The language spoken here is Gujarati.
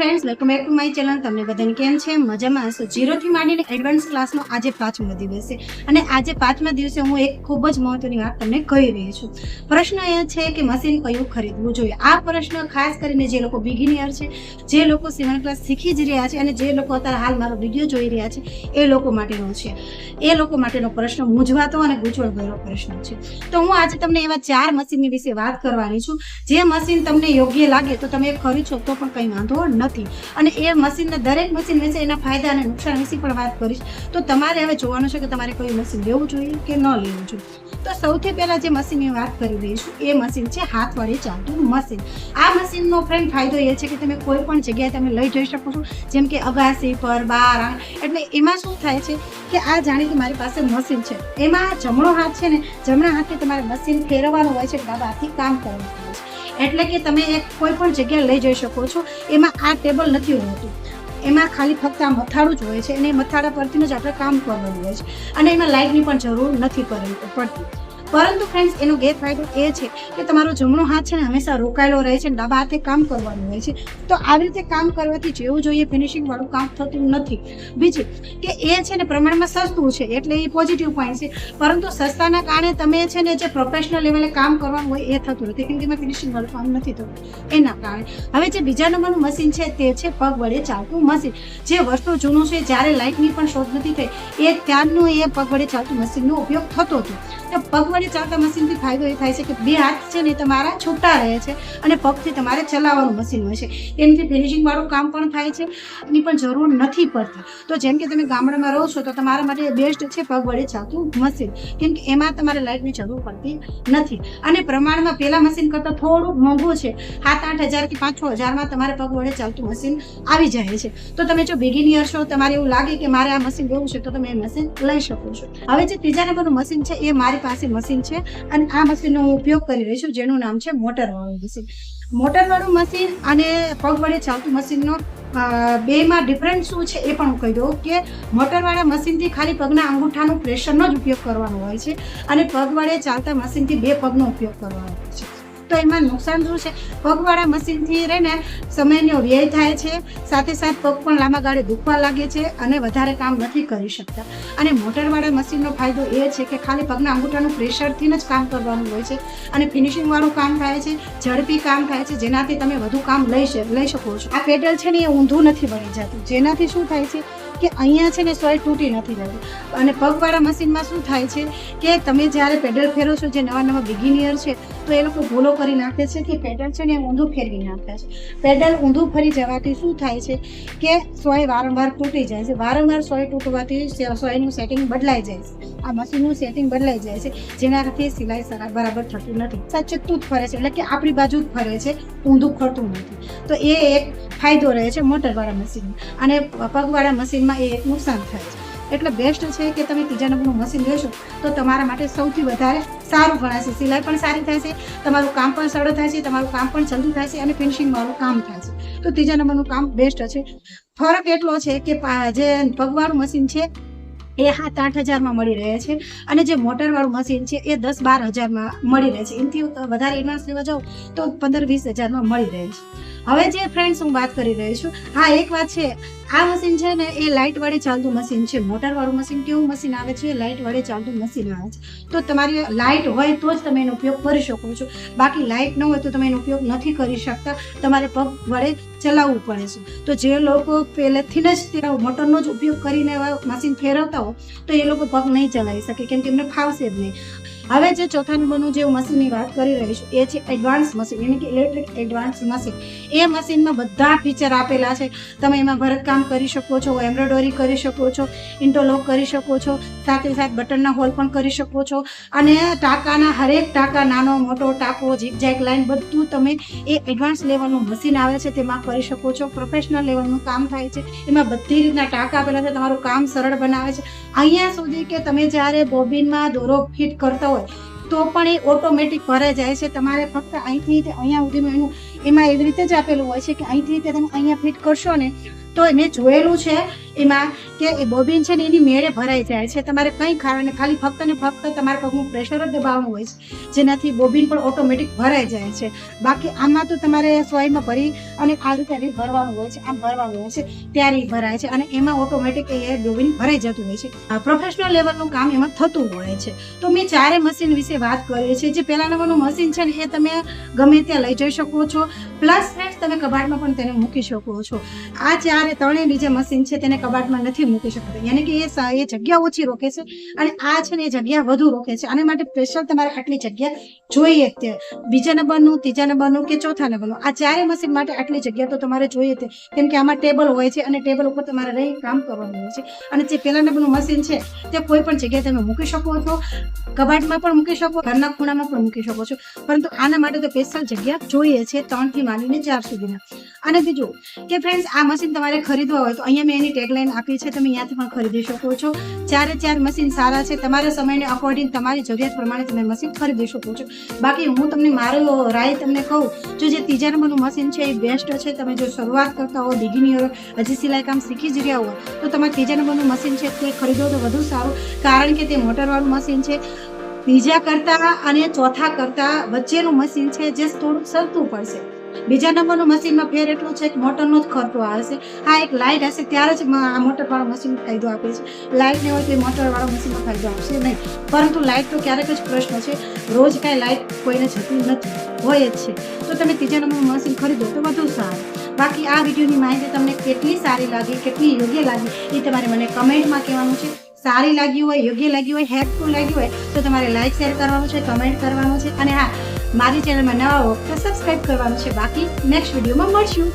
Friends welcome back to my channel તમને બધાને કેમ છે? મજામાં? હશો જીરોથી માંડીને એડવાન્સ ક્લાસનો આજે પાંચમો દિવસ છે. અને આજે પાંચમા દિવસે હું એક ખૂબ જ મહત્વની વાત તમને કહી રહી છું. પ્રશ્ન એ છે કે મશીન કયું ખરીદવું જોઈએ? આ પ્રશ્ન ખાસ કરીને જે લોકો બિગિનિયર છે, જે લોકો સીવણ ક્લાસ શીખી જ રહ્યા છે અને જે લોકો અત્યારે હાલ મારો વીડિયો જોઈ રહ્યા છે, એ લોકો માટેનો છે. એ લોકો માટેનો પ્રશ્ન મૂંઝવાતો અને ગૂંચવણભર્યો પ્રશ્ન છે. તો હું આજે તમને એવા ચાર મશીનની વિશે વાત કરવાની છું. જે મશીન તમને યોગ્ય લાગે તો તમે ખરીદશો તો પણ કંઈ વાંધો નથી અને એ મશીનના દરેક મશીન વિશે એના ફાયદા અને નુકસાન વિશે પણ વાત કરીશ. તો તમારે હવે જોવાનું છે કે તમારે કોઈ મશીન લેવું જોઈએ કે ન લેવું જોઈએ. તો સૌથી પહેલાં જે મશીનની વાત કરી દઈશું, એ મશીન છે હાથ વડે ચાલતું મશીન. આ મશીનનો ફ્રેન્ડ ફાયદો એ છે કે તમે કોઈ પણ જગ્યાએ તમે લઈ જઈ શકો છો. જેમ કે અગાસી પર, બાર. એટલે એમાં શું થાય છે કે આ જાણે કે મારી પાસે મશીન છે. એમાં જમણો હાથ છે ને, જમણા હાથે તમારે મશીન ફેરવવાનું હોય છે ડાબા હાથથી કામ કરવાનું હોય છે. એટલે કે તમે એક કોઈ પણ જગ્યાએ લઈ જઈ શકો છો. એમાં આ ટેબલ નથી હોતું. એમાં ખાલી ફક્ત આ મથાળું જ હોય છે અને એ મથાળા પરથી જ આપણે કામ કરવાનું હોય છે. અને એમાં લાઇટની પણ જરૂર નથી પડતી. પરંતુ ફ્રેન્ડ્સ એનો ગેરફાયદો એ છે કે તમારો જમણો હાથ છે ને હંમેશા રોકાયેલો રહે છે ડાબા હાથે કામ કરવાનું હોય છે. તો આવી રીતે કામ કરવાથી જેવું જોઈએ ફિનિશિંગ વાળું કામ થતું નથી. બીજું કે એ છે ને પ્રમાણમાં સસ્તું છે, એટલે એ પોઝિટિવ પોઈન્ટ છે. પરંતુ સસ્તાના કારણે તમે છે ને જે પ્રોફેશનલ લેવલે કામ કરવાનું હોય એ થતું નથી. કેમ કે એમાં ફિનિશિંગ કામ નથી થતું. એના કારણે. હવે જે બીજા નંબરનું મશીન છે તે છે પગ વડે ચાલતું મશીન જે વસ્તુ જૂનું છે, જ્યારે લાઇટની પણ શોધ નથી થઈ, એ ત્યારનું એ પગ વડે ચાલતું મશીનનો ઉપયોગ થતો હતો. પગ વડે ચાલતા મશીનથી ફાયદો એ થાય છે કે બે હાથ છે ને તમારા છૂટા રહે છે અને પગથી તમારે ચલાવવાનું મશીન હોય છે. એનાથી ફિનિશિંગવાળું કામ પણ થાય છે, એની પણ જરૂર નથી પડતી. તો જેમ કે તમે ગામડામાં રહો છો તો તમારા માટે બેસ્ટ છે પગ વડે ચાલતું મશીન. કેમ કે એમાં તમારે લાઇટની જરૂર પડતી નથી. અને પ્રમાણમાં પહેલાં મશીન કરતાં થોડું મોંઘું છે. સાત આઠ હજાર કે પાંચ છ હજારમાં તમારે પગ વડે ચાલતું મશીન આવી જાય છે. તો તમે જો બિગિનિયર છો, તમારે એવું લાગે કે મારે આ મશીન લેવું છે, તો તમે એ મશીન લઈ શકો છો. હવે જે ત્રીજા નંબરનું મશીન છે, એ મારી પાસે મશીન છે અને આ મશીનનો હું ઉપયોગ કરી રહી છું, જેનું નામ છે મોટરવાળું મશીન. મોટરવાળું મશીન અને પગ વડે ચાલતું મશીનનો બેમાં ડિફરન્સ શું છે એ પણ હું કહી દઉં કે મોટરવાળા મશીનથી ખાલી પગના અંગૂઠાનું પ્રેશરનો જ ઉપયોગ કરવાનો હોય છે અને પગ વડે ચાલતા મશીનથી બે પગનો ઉપયોગ કરવાનો તો એમાં નુકસાન શું છે. પગવાળા મશીનથી રહીને સમયનો વ્યય થાય છે. સાથે સાથે પગ પણ લાંબા ગાળે દુખવા લાગે છે અને વધારે કામ નથી કરી શકતા. અને મોટરવાળા મશીનનો ફાયદો એ છે કે ખાલી પગના અંગૂઠાનું પ્રેશરથી જ કામ કરવાનું હોય છે. અને ફિનિશિંગવાળું કામ થાય છે, ઝડપી કામ થાય છે, જેનાથી તમે વધુ કામ લઈ લઈ શકો છો. આ પેડલ છે ને એ ઊંધું નથી બની જતું. જેનાથી શું થાય છે કે અહીંયા છે ને સોય તૂટી નથી જતી અને પગવાળા મશીનમાં શું થાય છે કે તમે જ્યારે પેડલ ફેરો છો, જે નવા નવા બિગિનિયર છે તો એ લોકો ભૂલો કરી નાખે છે કે પેડલ છે ને એ ઊંધું ફેરવી નાખે છે. પેડલ ઊંધું ફરી જવાથી શું થાય છે કે સોય વારંવાર તૂટી જાય છે. વારંવાર સોય તૂટવાથી સોયનું સેટિંગ બદલાઈ જાય છે. આ મશીનનું સેટિંગ બદલાઈ જાય છે. જેનાથી સિલાઈ સરા- બરાબર થતું નથી. સચિતું જ ફરે છે. એટલે કે આપણી બાજુ જ ફરે છે. ઊંધું ફરતું નથી. તો એ એક ફાયદો રહે છે મોટરવાળા મશીનમાં અને પગવાળા મશીનમાં એ એક નુકસાન થાય છે. એટલે બેસ્ટ છે કે તમે ત્રીજા નંબરનું મશીન લેશો તો તમારા માટે સૌથી વધારે સારું ગણાશે સિલાઈ પણ સારી થાય છે, તમારું કામ પણ સરળ થાય છે, તમારું કામ પણ જલ્દી થાય છે અને ફિનિશિંગવાળું કામ થાય છે. તો ત્રીજા નંબરનું કામ બેસ્ટ છે. ફરક એટલો છે કે જે પગવાળું મશીન છે એ સાત આઠ હજારમાં મળી રહે છે અને જે મોટરવાળું મશીન છે એ દસ બાર હજારમાં મળી રહે છે. એનાથી વધારે એડવાન્સ લેવા જાઓ તો પંદર વીસ હજારમાં મળી રહે છે. હવે જે ફ્રેન્ડ્સ હું વાત કરી રહી છું, હા, એક વાત છે, આ મશીન છે ને, એ લાઇટ વડે ચાલતું મશીન છે. મોટર વાળું મશીન કેવું મશીન આવે છે? લાઇટ વડે ચાલતું મશીન આવે છે. તો તમારી લાઇટ હોય તો જ તમે એનો ઉપયોગ કરી શકો છો. બાકી લાઇટ ન હોય તો તમે એનો ઉપયોગ નથી કરી શકતા. તમારે પગ વડે ચલાવવું પડે છે. તો જે લોકો પહેલેથી જ તે મોટરનો જ ઉપયોગ કરીને મશીન ફેરવતા હોય, તો એ લોકો પગ નહીં ચલાવી શકે. કેમ કે એમને ફાવશે જ નહીં. હવે જે ચોથા નંબરનું જે મશીનની વાત કરી રહી છું, એ છે એડવાન્સ મશીન એટલે કે ઇલેક્ટ્રિક એડવાન્સ મશીન એ મશીનમાં બધા ફીચર આપેલા છે. તમે એમાં ભરતકામ કરી શકો છો એમ્બ્રોઇડરી કરી શકો છો ઇન્ટરલોક કરી શકો છો, સાથે સાથે બટનના હોલ પણ કરી શકો છો. અને ટાંકાના, હરેક ટાંકા, નાનો, મોટો, ટાંકો ઝીકઝેક લાઈન બધું તમે એ એડવાન્સ લેવલનું મશીન આવે છે, તેમાં કરી શકો છો. પ્રોફેશનલ લેવલનું કામ થાય છે. એમાં બધી રીતના ટાંકા આપેલા છે, તમારું કામ સરળ બનાવે છે. અહીંયા સુધી કે તમે જ્યારે બોબિનમાં દોરો ફિટ કરતા હોય તો પણ એ ઓટોમેટિક ભરાઈ જાય છે. તમારે ફક્ત અહીંથી અહીંયા સુધી એનું, એમાં એવી રીતે જ આપેલું હોય છે કે અહીંથી રીતે તમે અહીંયા ફિટ કરશો ને, તો મેં જોયેલું છે એમાં કે એ બોબિન છે ને એની મેળે ભરાઈ જાય છે. તમારે કંઈ કારણે ખાલી ફક્ત ને ફક્ત તમારે પગનું પ્રેશર જ દબાવવાનું હોય છે. જેનાથી બોબિન પણ ઓટોમેટિક ભરાઈ જાય છે. બાકી આમાં તો તમારે સોયમાં ભરી અને ખાલી ત્યારે ભરવાનું હોય છે. આમ ભરવાનું હોય છે. ત્યારે ભરાય છે અને એમાં ઓટોમેટિક એ બોબિન ભરાઈ જતું હોય છે. પ્રોફેશનલ લેવલનું કામ એમાં થતું હોય છે. તો મેં ચારે મશીન વિશે વાત કરી છે. જે પહેલા નંબરનું મશીન છે ને એ તમે ગમે ત્યાં લઈ જઈ શકો છો. પ્લસ ફ્રેન્ડ તમે કબાટમાં પણ તેને મૂકી શકો છો. આ ચારે ત્રણેય બીજા મશીન છે તેને કબાટમાં નથી મૂકી શકતા. યાની કે એ જગ્યા ઓછી રોકે છે અને આ છે ને એ જગ્યા વધુ રોકે છે. આના માટે સ્પેશિયલ તમારે આટલી જગ્યા જોઈએ તે. બીજા નંબરનું, ત્રીજા નંબરનું કે ચોથા નંબરનું. આ ચારે મશીન માટે આટલી જગ્યા તો તમારે જોઈએ તે. કેમ કે આમાં ટેબલ હોય છે અને ટેબલ ઉપર તમારે રહી કામ કરવાનું હોય છે. અને જે પહેલા નંબરનું મશીન છે, તે કોઈ પણ જગ્યાએ તમે મૂકી શકો છો. કબાટમાં પણ મૂકી શકો, ઘરના ખૂણામાં પણ મૂકી શકો છો. પરંતુ આના માટે તો સ્પેશિયલ જગ્યા જોઈએ છે ત્રણથી માંડીને ચાર સુધીના. અને બીજું કે ફ્રેન્ડ્સ આ મશીન તમારે ખરીદવા હોય તો અહીંયા મેં એની ટેગલાઈન આપી છે, તમે અહીંયાથી પણ ખરીદી શકો છો. ચારે ચાર મશીન સારા છે. તમારા સમયને અકોર્ડિંગ તમારી જરૂરિયાત પ્રમાણે તમે મશીન ખરીદી શકો છો. બાકી હું તમને મારો રાય તમને કહું, જો જે ત્રીજા નંબરનું મશીન છે એ બેસ્ટ છે, તમે જો શરૂઆત કરતા હો બિગિનિયર હજી સિલાઈ કામ શીખી જ રહ્યા હોય તો તમારે ત્રીજા નંબરનું મશીન છે તે ખરીદો તો વધુ સારું. કારણ કે તે મોટરવાળું મશીન છે. બીજા કરતા અને ચોથા કરતા વચ્ચેનું મશીન છે જે થોડુંક સરતું પડશે. બીજા નંબરનું મશીનમાં ફેર એટલું છે કે મોટરનો જ ખર્ચો આવશે હા, એક લાઇટ હશે ત્યારે જ આ મોટરવાળું મશીન ફાયદો આપે છે. લાઇટ નહીં હોય તો એ મોટરવાળા મશીનમાં ફાયદો આપશે નહીં. પરંતુ લાઇટ તો ક્યારેક જ પ્રશ્ન છે. રોજ કાંઈ લાઇટ કોઈને જતી નથી, હોય જ છે. તો તમે ત્રીજા નંબરનું મશીન ખરીદો તો વધુ સારું. બાકી આ વિડીયોની માહિતી તમને કેટલી સારી લાગી, કેટલી યોગ્ય લાગી એ તમારે મને કમેન્ટમાં કહેવાનું છે. સારી લાગી હોય, યોગ્ય લાગી હોય, હેલ્પફુલ લાગી હોય તો તમારે લાઇક શેર કરવાનું છે, કમેન્ટ કરવાનું છે. અને હા મારી ચેનલમાં નવા હો તો સબસ્ક્રાઇબ કરવાનું છે. બાકી નેક્સ્ટ વિડીયોમાં મળશું.